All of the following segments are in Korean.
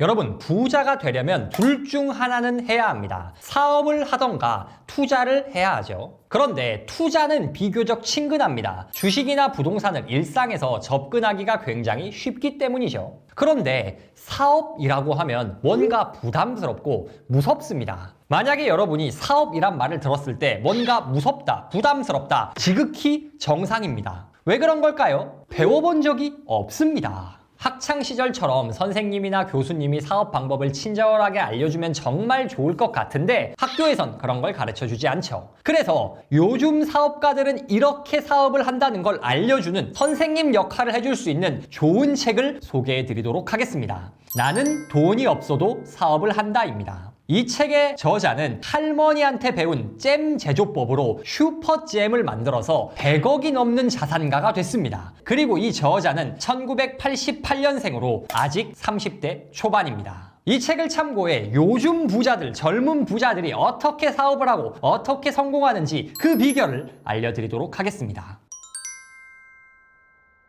여러분, 부자가 되려면 둘 중 하나는 해야 합니다. 사업을 하던가 투자를 해야 하죠. 그런데 투자는 비교적 친근합니다. 주식이나 부동산을 일상에서 접근하기가 굉장히 쉽기 때문이죠. 그런데 사업이라고 하면 뭔가 부담스럽고 무섭습니다. 만약에 여러분이 사업이란 말을 들었을 때 뭔가 무섭다, 부담스럽다, 지극히 정상입니다. 왜 그런 걸까요? 배워본 적이 없습니다. 학창 시절처럼 선생님이나 교수님이 사업 방법을 친절하게 알려주면 정말 좋을 것 같은데 학교에선 그런 걸 가르쳐 주지 않죠. 그래서 요즘 사업가들은 이렇게 사업을 한다는 걸 알려주는 선생님 역할을 해줄 수 있는 좋은 책을 소개해 드리도록 하겠습니다. 나는 돈이 없어도 사업을 한다입니다. 이 책의 저자는 할머니한테 배운 잼 제조법으로 슈퍼잼을 만들어서 100억이 넘는 자산가가 됐습니다. 그리고 이 저자는 1988년생으로 아직 30대 초반입니다. 이 책을 참고해 요즘 부자들, 젊은 부자들이 어떻게 사업을 하고 어떻게 성공하는지 그 비결을 알려드리도록 하겠습니다.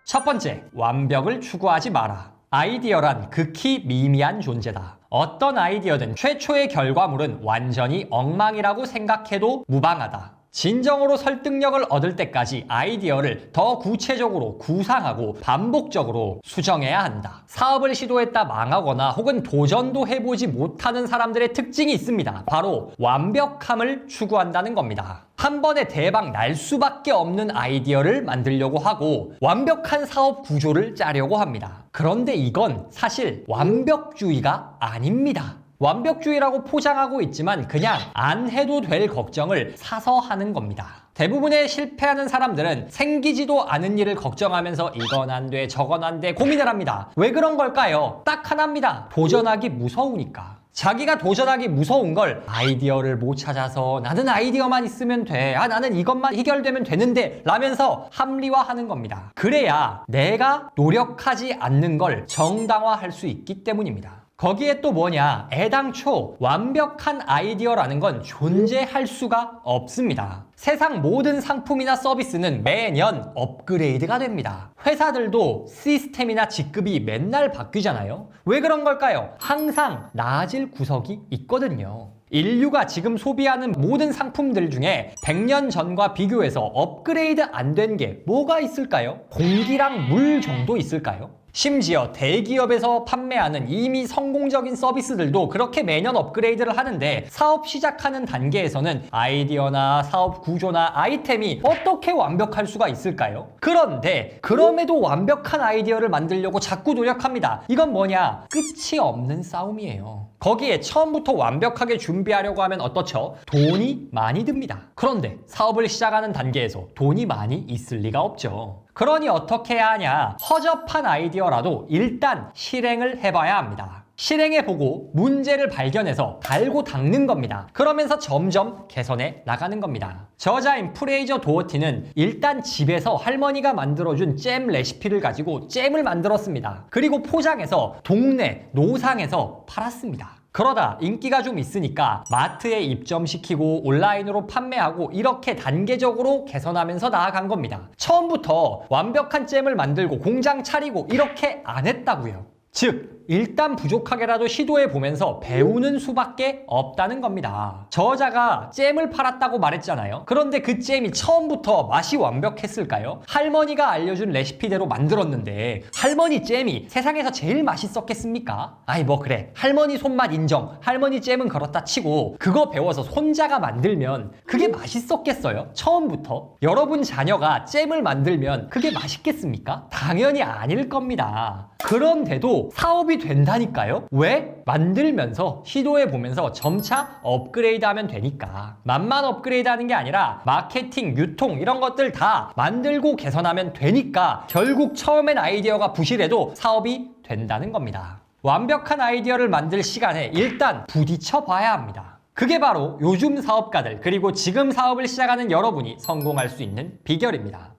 첫 번째, 완벽을 추구하지 마라. 아이디어란 극히 미미한 존재다. 어떤 아이디어든 최초의 결과물은 완전히 엉망이라고 생각해도 무방하다. 진정으로 설득력을 얻을 때까지 아이디어를 더 구체적으로 구상하고 반복적으로 수정해야 한다. 사업을 시도했다 망하거나 혹은 도전도 해보지 못하는 사람들의 특징이 있습니다. 바로 완벽함을 추구한다는 겁니다. 한 번에 대박 날 수밖에 없는 아이디어를 만들려고 하고 완벽한 사업 구조를 짜려고 합니다. 그런데 이건 사실 완벽주의가 아닙니다. 완벽주의라고 포장하고 있지만 그냥 안 해도 될 걱정을 사서 하는 겁니다. 대부분의 실패하는 사람들은 생기지도 않은 일을 걱정하면서 이건 안 돼, 저건 안 돼 고민을 합니다. 왜 그런 걸까요? 딱 하나입니다. 도전하기 무서우니까. 자기가 도전하기 무서운 걸 아이디어를 못 찾아서 나는 아이디어만 있으면 돼. 아, 나는 이것만 해결되면 되는데 라면서 합리화하는 겁니다. 그래야 내가 노력하지 않는 걸 정당화할 수 있기 때문입니다. 거기에 또 뭐냐? 애당초 완벽한 아이디어라는 건 존재할 수가 없습니다. 세상 모든 상품이나 서비스는 매년 업그레이드가 됩니다. 회사들도 시스템이나 직급이 맨날 바뀌잖아요. 왜 그런 걸까요? 항상 나아질 구석이 있거든요. 인류가 지금 소비하는 모든 상품들 중에 100년 전과 비교해서 업그레이드 안 된 게 뭐가 있을까요? 공기랑 물 정도 있을까요? 심지어 대기업에서 판매하는 이미 성공적인 서비스들도 그렇게 매년 업그레이드를 하는데 사업 시작하는 단계에서는 아이디어나 사업 구조나 아이템이 어떻게 완벽할 수가 있을까요? 그런데 그럼에도 완벽한 아이디어를 만들려고 자꾸 노력합니다. 이건 뭐냐? 끝이 없는 싸움이에요. 거기에 처음부터 완벽하게 준비하려고 하면 어떻죠? 돈이 많이 듭니다. 그런데 사업을 시작하는 단계에서 돈이 많이 있을 리가 없죠. 그러니 어떻게 해야 하냐? 허접한 아이디어라도 일단 실행을 해봐야 합니다. 실행해보고 문제를 발견해서 달고 닦는 겁니다. 그러면서 점점 개선해 나가는 겁니다. 저자인 프레이저 도어티는 일단 집에서 할머니가 만들어준 잼 레시피를 가지고 잼을 만들었습니다. 그리고 포장해서 동네 노상에서 팔았습니다. 그러다 인기가 좀 있으니까 마트에 입점시키고 온라인으로 판매하고 이렇게 단계적으로 개선하면서 나아간 겁니다. 처음부터 완벽한 잼을 만들고 공장 차리고 이렇게 안 했다고요. 즉, 일단 부족하게라도 시도해 보면서 배우는 수밖에 없다는 겁니다. 저자가 잼을 팔았다고 말했잖아요. 그런데 그 잼이 처음부터 맛이 완벽했을까요? 할머니가 알려준 레시피대로 만들었는데 할머니 잼이 세상에서 제일 맛있었겠습니까? 아이 뭐 그래 할머니 손맛 인정 할머니 잼은 그렇다 치고 그거 배워서 손자가 만들면 그게 맛있었겠어요? 처음부터 여러분 자녀가 잼을 만들면 그게 맛있겠습니까? 당연히 아닐 겁니다. 그런데도 사업이 된다니까요? 왜? 만들면서 시도해 보면서 점차 업그레이드 하면 되니까. 맛만 업그레이드 하는 게 아니라 마케팅, 유통 이런 것들 다 만들고 개선하면 되니까 결국 처음엔 아이디어가 부실해도 사업이 된다는 겁니다. 완벽한 아이디어를 만들 시간에 일단 부딪혀 봐야 합니다. 그게 바로 요즘 사업가들 그리고 지금 사업을 시작하는 여러분이 성공할 수 있는 비결입니다.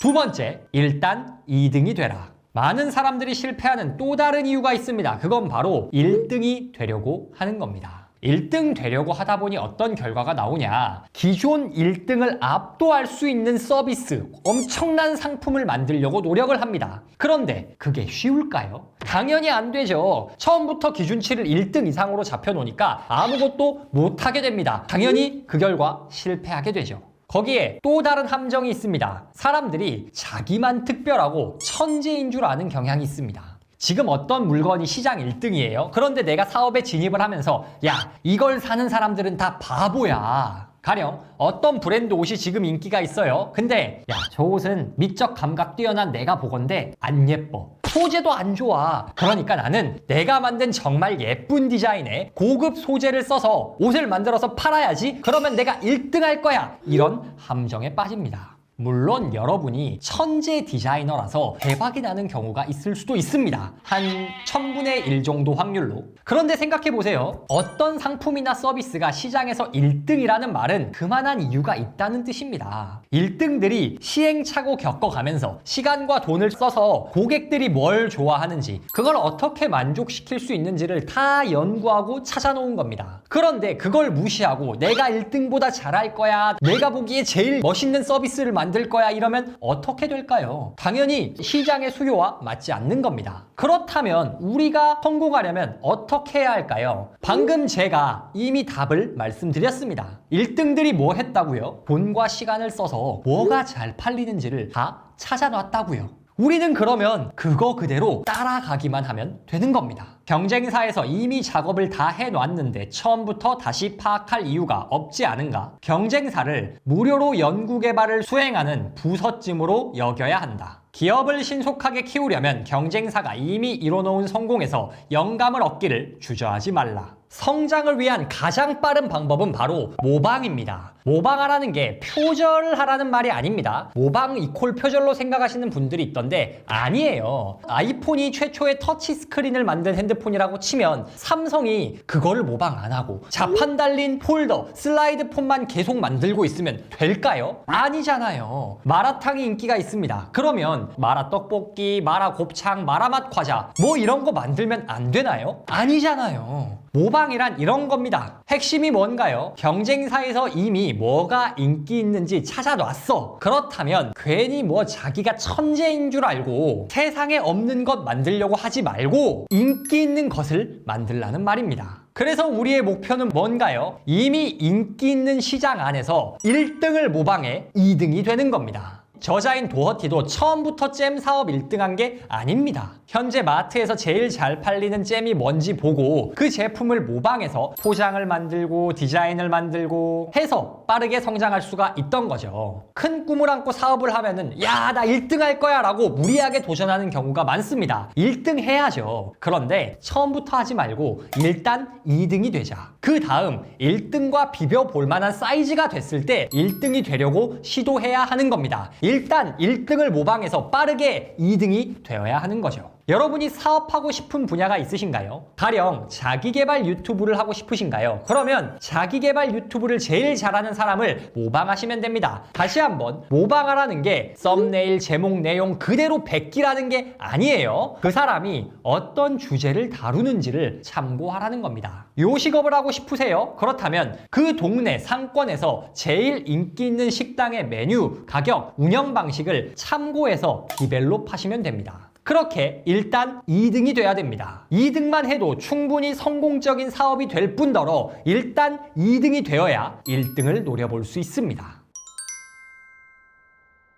두 번째, 일단 2등이 되라. 많은 사람들이 실패하는 또 다른 이유가 있습니다. 그건 바로 1등이 되려고 하는 겁니다. 1등 되려고 하다 보니 어떤 결과가 나오냐. 기존 1등을 압도할 수 있는 서비스, 엄청난 상품을 만들려고 노력을 합니다. 그런데 그게 쉬울까요? 당연히 안 되죠. 처음부터 기준치를 1등 이상으로 잡혀놓으니까 아무것도 못하게 됩니다. 당연히 그 결과 실패하게 되죠. 거기에 또 다른 함정이 있습니다. 사람들이 자기만 특별하고 천재인 줄 아는 경향이 있습니다. 지금 어떤 물건이 시장 1등이에요. 그런데 내가 사업에 진입을 하면서 야, 이걸 사는 사람들은 다 바보야. 가령 어떤 브랜드 옷이 지금 인기가 있어요. 근데 야, 저 옷은 미적 감각 뛰어난 내가 보건데 안 예뻐. 소재도 안 좋아. 그러니까 나는 내가 만든 정말 예쁜 디자인에 고급 소재를 써서 옷을 만들어서 팔아야지. 그러면 내가 1등 할 거야. 이런 함정에 빠집니다. 물론 여러분이 천재 디자이너라서 대박이 나는 경우가 있을 수도 있습니다. 한 1000분의 1 정도 확률로. 그런데 생각해 보세요. 어떤 상품이나 서비스가 시장에서 1등이라는 말은 그만한 이유가 있다는 뜻입니다. 1등들이 시행착오 겪어가면서 시간과 돈을 써서 고객들이 뭘 좋아하는지 그걸 어떻게 만족시킬 수 있는지를 다 연구하고 찾아놓은 겁니다. 그런데 그걸 무시하고 내가 1등보다 잘할 거야. 내가 보기에 제일 멋있는 서비스를 만들 거야. 이러면 어떻게 될까요? 당연히 시장의 수요와 맞지 않는 겁니다. 그렇다면 우리가 성공하려면 어떻게 해야 할까요? 방금 제가 이미 답을 말씀드렸습니다. 1등들이 뭐 했다고요? 돈과 시간을 써서 뭐가 잘 팔리는지를 다 찾아놨다고요. 우리는 그러면 그거 그대로 따라가기만 하면 되는 겁니다. 경쟁사에서 이미 작업을 다 해놨는데 처음부터 다시 파악할 이유가 없지 않은가? 경쟁사를 무료로 연구개발을 수행하는 부서짐으로 여겨야 한다. 기업을 신속하게 키우려면 경쟁사가 이미 이뤄놓은 성공에서 영감을 얻기를 주저하지 말라. 성장을 위한 가장 빠른 방법은 바로 모방입니다. 모방하라는 게 표절하라는 말이 아닙니다. 모방 이콜 표절로 생각하시는 분들이 있던데 아니에요. 아이폰이 최초의 터치 스크린을 만든 핸드폰이라고 치면 삼성이 그거를 모방 안 하고 자판 달린 폴더, 슬라이드 폰만 계속 만들고 있으면 될까요? 아니잖아요. 마라탕이 인기가 있습니다. 그러면 마라 떡볶이, 마라 곱창, 마라맛 과자 뭐 이런 거 만들면 안 되나요? 아니잖아요. 모방이란 이런 겁니다. 핵심이 뭔가요? 경쟁사에서 이미 뭐가 인기 있는지 찾아놨어. 그렇다면 괜히 뭐 자기가 천재인 줄 알고 세상에 없는 것 만들려고 하지 말고 인기 있는 것을 만들라는 말입니다. 그래서 우리의 목표는 뭔가요? 이미 인기 있는 시장 안에서 1등을 모방해 2등이 되는 겁니다. 저자인 도어티도 처음부터 잼 사업 1등한 게 아닙니다. 현재 마트에서 제일 잘 팔리는 잼이 뭔지 보고 그 제품을 모방해서 포장을 만들고 디자인을 만들고 해서 빠르게 성장할 수가 있던 거죠. 큰 꿈을 안고 사업을 하면은 야, 나 1등 할 거야 라고 무리하게 도전하는 경우가 많습니다. 1등 해야죠. 그런데 처음부터 하지 말고 일단 2등이 되자. 그 다음 1등과 비벼볼 만한 사이즈가 됐을 때 1등이 되려고 시도해야 하는 겁니다. 일단 1등을 모방해서 빠르게 2등이 되어야 하는 거죠. 여러분이 사업하고 싶은 분야가 있으신가요? 가령 자기개발 유튜브를 하고 싶으신가요? 그러면 자기개발 유튜브를 제일 잘하는 사람을 모방하시면 됩니다. 다시 한번 모방하라는 게 썸네일, 제목, 내용 그대로 베끼라는 게 아니에요. 그 사람이 어떤 주제를 다루는지를 참고하라는 겁니다. 요식업을 하고 싶으세요? 그렇다면 그 동네 상권에서 제일 인기 있는 식당의 메뉴, 가격, 운영 방식을 참고해서 디벨롭 하시면 됩니다. 그렇게 일단 2등이 돼야 됩니다. 2등만 해도 충분히 성공적인 사업이 될 뿐더러 일단 2등이 되어야 1등을 노려볼 수 있습니다.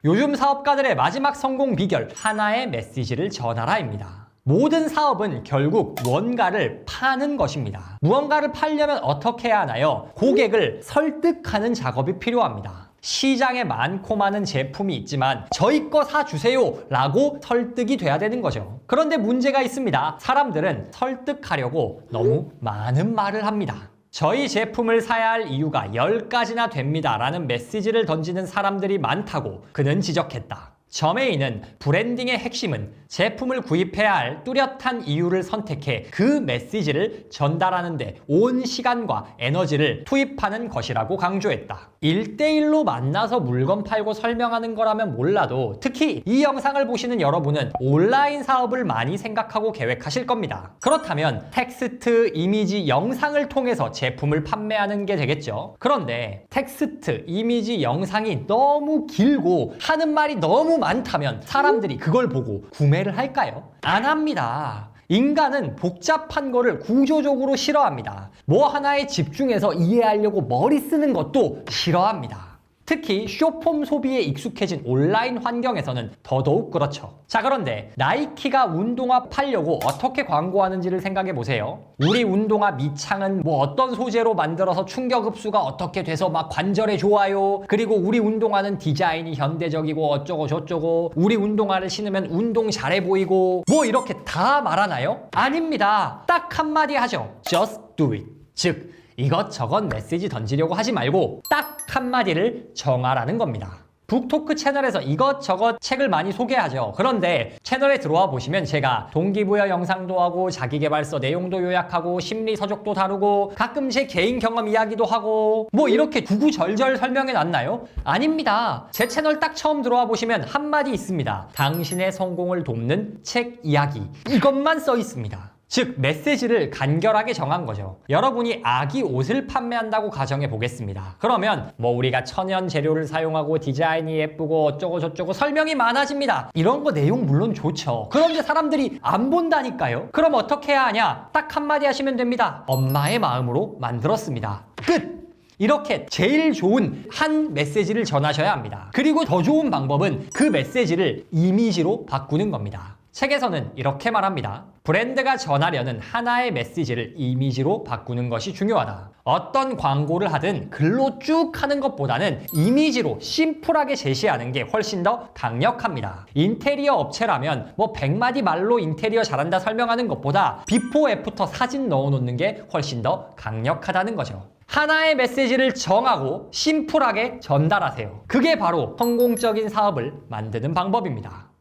요즘 사업가들의 마지막 성공 비결 하나의 메시지를 전하라입니다. 모든 사업은 결국 뭔가를 파는 것입니다. 무언가를 팔려면 어떻게 해야 하나요? 고객을 설득하는 작업이 필요합니다. 시장에 많고 많은 제품이 있지만 저희 거 사주세요 라고 설득이 돼야 되는 거죠. 그런데 문제가 있습니다. 사람들은 설득하려고 너무 많은 말을 합니다. 저희 제품을 사야 할 이유가 10가지나 됩니다 라는 메시지를 던지는 사람들이 많다고 그는 지적했다. 점에이는 브랜딩의 핵심은 제품을 구입해야 할 뚜렷한 이유를 선택해 그 메시지를 전달하는 데 온 시간과 에너지를 투입하는 것이라고 강조했다. 1대1로 만나서 물건 팔고 설명하는 거라면 몰라도 특히 이 영상을 보시는 여러분은 온라인 사업을 많이 생각하고 계획하실 겁니다. 그렇다면 텍스트, 이미지, 영상을 통해서 제품을 판매하는 게 되겠죠. 그런데 텍스트, 이미지, 영상이 너무 길고 하는 말이 너무 많다면 사람들이 그걸 보고 구매를 할까요? 안 합니다. 인간은 복잡한 거를 구조적으로 싫어합니다. 뭐 하나에 집중해서 이해하려고 머리 쓰는 것도 싫어합니다. 특히 쇼폼 소비에 익숙해진 온라인 환경에서는 더더욱 그렇죠. 자, 그런데 나이키가 운동화 팔려고 어떻게 광고하는지를 생각해 보세요. 우리 운동화 밑창은 뭐 어떤 소재로 만들어서 충격 흡수가 어떻게 돼서 막 관절에 좋아요. 그리고 우리 운동화는 디자인이 현대적이고 어쩌고 저쩌고. 우리 운동화를 신으면 운동 잘해 보이고. 뭐 이렇게 다 말하나요? 아닙니다. 딱 한마디 하죠. Just do it. 즉, 이것저것 메시지 던지려고 하지 말고 딱 한마디를 정하라는 겁니다. 북토크 채널에서 이것저것 책을 많이 소개하죠. 그런데 채널에 들어와 보시면 제가 동기부여 영상도 하고 자기개발서 내용도 요약하고 심리 서적도 다루고 가끔 제 개인 경험 이야기도 하고 뭐 이렇게 구구절절 설명해 놨나요? 아닙니다. 제 채널 딱 처음 들어와 보시면 한마디 있습니다. 당신의 성공을 돕는 책 이야기. 이것만 써 있습니다. 즉 메시지를 간결하게 정한 거죠. 여러분이 아기 옷을 판매한다고 가정해 보겠습니다. 그러면 뭐 우리가 천연 재료를 사용하고 디자인이 예쁘고 어쩌고 저쩌고 설명이 많아집니다. 이런 거 내용 물론 좋죠. 그런데 사람들이 안 본다니까요. 그럼 어떻게 해야 하냐? 딱 한마디 하시면 됩니다. 엄마의 마음으로 만들었습니다. 끝! 이렇게 제일 좋은 한 메시지를 전하셔야 합니다. 그리고 더 좋은 방법은 그 메시지를 이미지로 바꾸는 겁니다. 책에서는 이렇게 말합니다. 브랜드가 전하려는 하나의 메시지를 이미지로 바꾸는 것이 중요하다. 어떤 광고를 하든 글로 쭉 하는 것보다는 이미지로 심플하게 제시하는 게 훨씬 더 강력합니다. 인테리어 업체라면 뭐 100마디 말로 인테리어 잘한다 설명하는 것보다 비포 애프터 사진 넣어 놓는 게 훨씬 더 강력하다는 거죠. 하나의 메시지를 정하고 심플하게 전달하세요. 그게 바로 성공적인 사업을 만드는 방법입니다.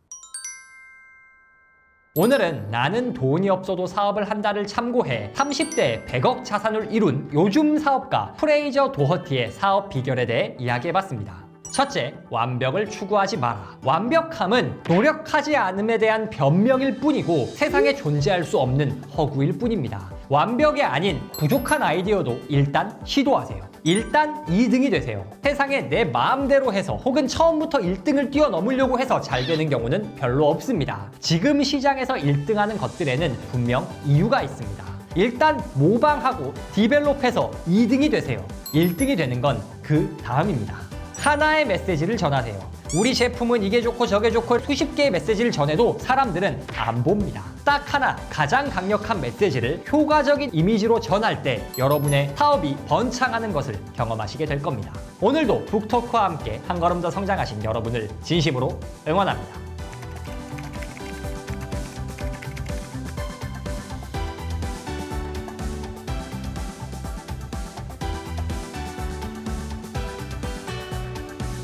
오늘은 나는 돈이 없어도 사업을 한다를 참고해 30대에 100억 자산을 이룬 요즘 사업가 프레이저 도허티의 사업 비결에 대해 이야기해봤습니다. 첫째, 완벽을 추구하지 마라. 완벽함은 노력하지 않음에 대한 변명일 뿐이고 세상에 존재할 수 없는 허구일 뿐입니다. 완벽이 아닌 부족한 아이디어도 일단 시도하세요. 일단 2등이 되세요. 세상에 내 마음대로 해서 혹은 처음부터 1등을 뛰어넘으려고 해서 잘 되는 경우는 별로 없습니다. 지금 시장에서 1등하는 것들에는 분명 이유가 있습니다. 일단 모방하고 디벨롭해서 2등이 되세요. 1등이 되는 건 그 다음입니다. 하나의 메시지를 전하세요. 우리 제품은 이게 좋고 저게 좋고 수십 개의 메시지를 전해도 사람들은 안 봅니다. 딱 하나 가장 강력한 메시지를 효과적인 이미지로 전할 때 여러분의 사업이 번창하는 것을 경험하시게 될 겁니다. 오늘도 북토크와 함께 한 걸음 더 성장하신 여러분을 진심으로 응원합니다.